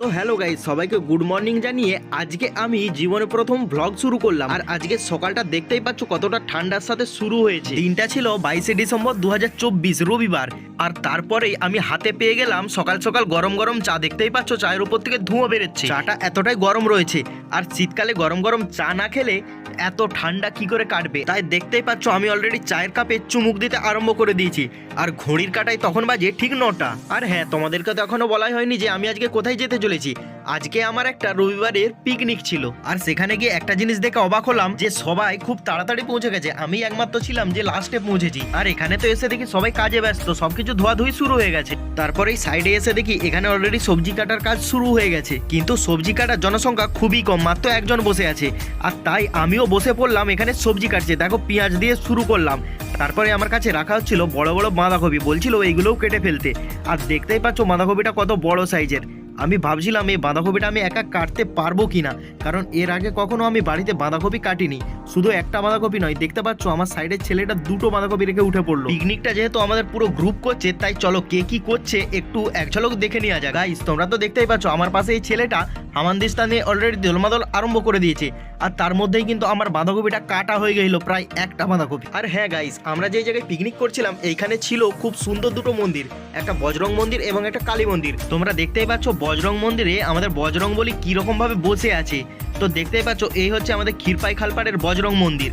তো hello guys সবাইকে good morning জানিয়ে আজকে আমি জীবনে প্রথম ভ্লগ শুরু করলাম। আর আজকে সকালটা দেখতেই পাচ্ছ কতটা ঠান্ডার সাথে শুরু হয়েছে। দিনটা ছিল বাইশে ডিসেম্বর দু হাজার চব্বিশ, রবিবার। আর তারপরেই আমি হাতে পেয়ে গেলাম সকাল সকাল গরম গরম চা। দেখতেই পাচ্ছ চায়ের উপর থেকে ধোঁয়া বেরোচ্ছে। চাটা এতটাই গরম রয়েছে। আর শীতকালে গরম গরম চা না খেলে এত ঠান্ডা কি করে কাটবে? তাই দেখতেই পাচ্ছ আমি অলরেডি চায়ের কাপে চুমুক দিতে আরম্ভ করে দিয়েছি। আর ঘড়ির কাটায় তখন বাজে ঠিক নটা। আর হ্যাঁ তোমাদেরকে তো এখনও বলাই হয়নি যে আমি আজকে কোথায় যেতে চলেছি। আজকে আমার একটা রবিবারের পিকনিক ছিল। আর সেখানে গিয়ে একটা জিনিস দেখে অবাক হলাম যে সবাই খুব তাড়াতাড়ি পৌঁছে গেছে। আমি একমাত্র ছিলাম যে লাস্টে পৌঁছেছি। আর এখানে তো এসে দেখি সবাই কাজে ব্যস্ত, সবকিছু ধোয়াধুয়ি শুরু হয়ে গেছে। তারপরে এই সাইডে এসে দেখি এখানে অলরেডি সবজি কাটার কাজ শুরু হয়ে গেছে। কিন্তু সবজি কাটার জনসংখ্যা খুবই কম, মাত্র একজন বসে আছে। আর তাই আমিও বসে পড়লাম এখানে সবজি কাটছে। দেখো পেঁয়াজ দিয়ে শুরু করলাম। তারপরে আমার কাছে রাখা হচ্ছিল বড় বড় বাঁধাকপি। বলছিল এইগুলোও কেটে ফেলতে। আর দেখতেই পাচ্ছ বাঁধাকপিটা কত বড় সাইজের আমি ভাবছিলাম এই বাঁধাকপিটা আমি একা কাটতে পারব কি না কারণ এর আগে কখনো আমি বাড়িতে বাঁধাকপি কাটিনি। শুধু একটা বাঁধাকপি নয়, দেখতে পাচ্ছ আমার সাইডের ছেলেটা দুটো বাঁধাকপি রেখে উঠে পড়ল। পিকনিকটা যেহেতু আমাদের পুরো গ্রুপ করছে, তাই চলো কে কি করছে একটু এক ঝলক দেখে নেওয়া যাক। গাইস তোমরা তো দেখতেই পাচ্ছ, আমার পাশে এই ছেলেটা হামানদিস্তানে অলরেডি দোলমাদল আরম্ভ করে দিয়েছে, আর তার মধ্যেই কিন্তু আমার বাঁধাকপিটা কাটা হয়ে গেল প্রায় একটা বাঁধাকপি। আর হ্যাঁ গাইস আমরা যে জায়গায় পিকনিক করছিলাম, এইখানে ছিল খুব সুন্দর দুটো মন্দির, একটা বজরং মন্দির এবং একটা কালী মন্দির। তোমরা দেখতেই পাচ্ছ বজরং মন্দিরে আমাদের বজরং বলি কীরকম ভাবে বসে আছে, তো দেখতেই পাচ্ছ, এই হচ্ছে আমাদের ক্ষীরপাই খালপাড়ের বজরং মন্দির।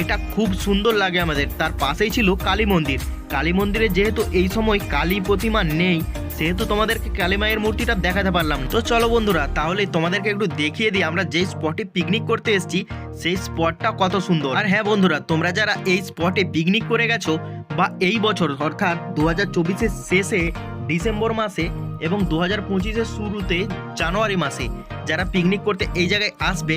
এটা খুব সুন্দর লাগে আমাদের, তার পাশেই ছিল কালী মন্দির। কালী মন্দিরে যেহেতু এই সময় কালী প্রতিমা নেই, সেহেতু তোমাদেরকে কালী মায়ের মূর্তিটা দেখাতে পারলাম তো চলো বন্ধুরা, তাহলে তোমাদেরকে একটু দেখিয়ে দিই, আমরা যে স্পটে পিকনিক করতে এসেছি, সেই স্পটটা কত সুন্দর। আর হ্যাঁ বন্ধুরা, তোমরা যারা এই স্পটে পিকনিক করে গেছো, বা এই বছর অর্থাৎ দু হাজার চব্বিশের শেষে ডিসেম্বর মাসে এবং দু হাজার পঁচিশের শুরুতে জানুয়ারি মাসে যারা পিকনিক করতে এই জায়গায় আসবে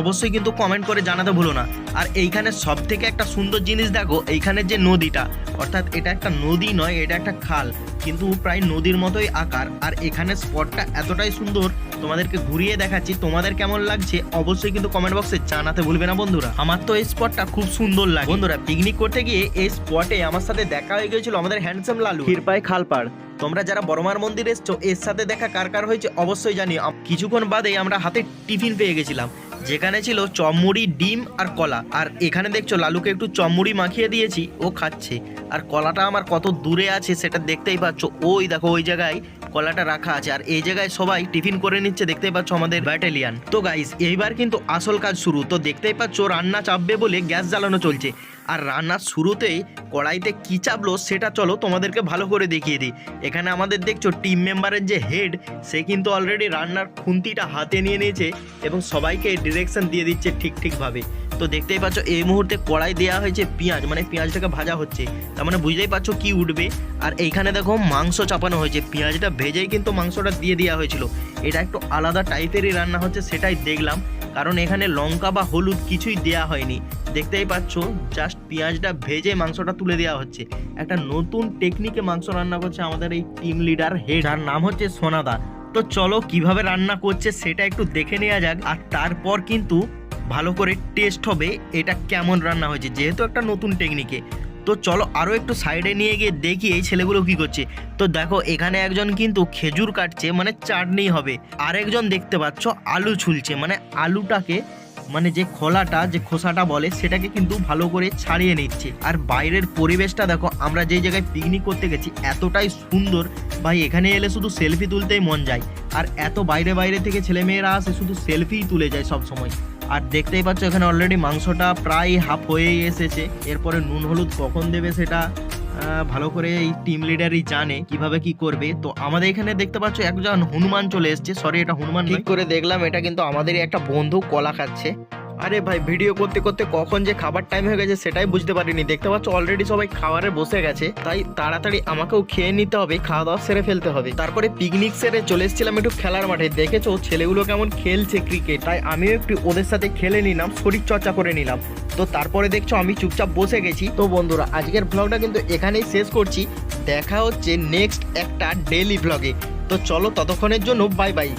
অবশ্যই কিন্তু কমেন্ট করে জানাতে ভুলো না। আর এইখানে সব থেকে একটা সুন্দর জিনিস দেখো এইখানের যে নদীটা অর্থাৎ এটা একটা নদী নয় এটা একটা খাল কিন্তু প্রায় নদীর মতোই আকার। আর এখানে স্পটটা এতটাই সুন্দর তোমাদেরকে ঘুরিয়ে দেখাচ্ছি তোমাদের কেমন লাগছে অবশ্যই কিন্তু কমেন্ট বক্সে জানাতে ভুলবে না বন্ধুরা। আমার তো এই স্পটটা খুব সুন্দর লাগে। বন্ধুরা পিকনিক করতে গিয়ে এই স্পটে আমার সাথে দেখা হয়ে গিয়েছিল আমাদের হ্যান্ডসাম লালু। ক্ষীরপাই খালপাড় তোমরা যারা বড়মার মন্দির এসছো এর সাথে দেখা কার কার হয়েছে অবশ্যই জানি। কিছুক্ষণ বাদেই আমরা হাতে টিফিন পেয়ে গেছিলাম, যেখানে ছিল চমুড়ি, ডিম আর কলা। আর এখানে দেখছ, লালুকে একটু চমুড়ি মাখিয়ে দিয়েছি, ও খাচ্ছে। আর কলাটা আমার কত দূরে আছে সেটা দেখতেই পাচ্ছ। ওই দেখো, ওই জায়গায় কলাটা রাখা আছে আর এই জায়গায় সবাই টিফিন করে নিচ্ছে, দেখতেই পাচ্ছ আমাদের ব্যাটালিয়ান। তো গাইস এইবার কিন্তু আসল কাজ শুরু। তো দেখতেই পাচ্ছ রান্না চাপবে বলে গ্যাস জ্বালানো চলছে। আর রান্নার শুরুতেই কড়াইতে কি চাপলো সেটা চলো তোমাদেরকে ভালো করে দেখিয়ে দিই। এখানে আমাদের দেখছ টিম মেম্বারের যে হেড সে কিন্তু অলরেডি রান্নার খুন্তিটা হাতে নিয়ে নিয়েছে এবং সবাইকে ডিরেকশন দিয়ে দিচ্ছে ঠিক ঠিকভাবে। তো দেখতেই পাচ্ছ, এই মুহূর্তে কড়াই দেওয়া হয়েছে পেঁয়াজ মানে পেঁয়াজটাকে ভাজা হচ্ছে। তার মানে বুঝতেই পারছ কি উঠবে। আর এইখানে দেখো মাংস চাপানো হয়েছে, পেঁয়াজটা ভেজেই কিন্তু মাংসটা দিয়ে দেওয়া হয়েছিল। এটা একটু আলাদা টাইপেরই রান্না হচ্ছে, সেটাই দেখলাম। কারণ এখানে লঙ্কা বা হলুদ কিছুই দেয়া হয়নি। দেখতেই পাচ্ছ জাস্ট পেঁয়াজটা ভেজে মাংসটা তুলে দেওয়া হচ্ছে। একটা নতুন টেকনিকে মাংস রান্না করছে আমাদের এই টিম লিডার হেড যার নাম হচ্ছে সোনাদা। তো চলো কীভাবে রান্না করছে, সেটা একটু দেখে নেওয়া যাক। আর তারপর কিন্তু ভালো করে টেস্ট হবে, এটা কেমন রান্না হয়েছে, যেহেতু একটা নতুন টেকনিকে তো চলো আরও একটু সাইডে নিয়ে গিয়ে দেখি এই ছেলেগুলো কি করছে। তো দেখো, এখানে একজন কিন্তু খেজুর কাটছে মানে চাটনি হবে। আরেকজন দেখতে পাচ্ছ আলু ছুলছে মানে আলুটাকে মানে যে খোলাটা, যে খোসাটা বলে, সেটাকে কিন্তু ভালো করে ছাড়িয়ে নিচ্ছে। আর বাইরের পরিবেশটা দেখো, আমরা যে জায়গায় পিকনিক করতে গেছি, এতটাই সুন্দর। ভাই, এখানে এলে শুধু সেলফি তুলতেই মন যায়। আর এত বাইরে বাইরে থেকে ছেলেমেয়েরা আসে, শুধু সেলফিই তুলে যায় সব সময় আর দেখতেই পাচ্ছ এখানে অলরেডি মাংসটা প্রায় হাফ হয়েই এসেছে। এরপরে নুন হলুদ কখন দেবে সেটা আহ, ভালো করে এই টিম লিডারই জানে কীভাবে কি করবে। তো আমাদের এখানে দেখতে পাচ্ছ একজন হনুমান চলে এসছে। সরি এটা হনুমান ঠিক করে দেখলাম এটা কিন্তু আমাদেরই একটা বন্ধু কলা খাচ্ছে। আরে ভাই ভিডিও করতে করতে কখন যে খাবার টাইম হয়ে গেছে সেটাই বুঝতে পারিনি। দেখতে পাচ্ছ অলরেডি সবাই খাবারে বসে গেছে, তাই তাড়াতাড়ি আমাকেও খেয়ে নিতে হবে, খাওয়া দাওয়া সেরে ফেলতে হবে। তারপরে পিকনিক সেরে চলে এসেছিলাম একটু খেলার মাঠে। দেখেছ, ছেলেগুলো কেমন খেলছে ক্রিকেট তাই আমিও একটু ওদের সাথে খেলে নিলাম, শরীর চর্চা করে নিলাম। তো তারপরে দেখছ, আমি চুপচাপ বসে গেছি। তো বন্ধুরা, আজকের ব্লগটা কিন্তু এখানেই শেষ করছি। দেখা হচ্ছে নেক্সট একটা ডেলি ব্লগে তো চলো ততক্ষণের জন্য বাই বাই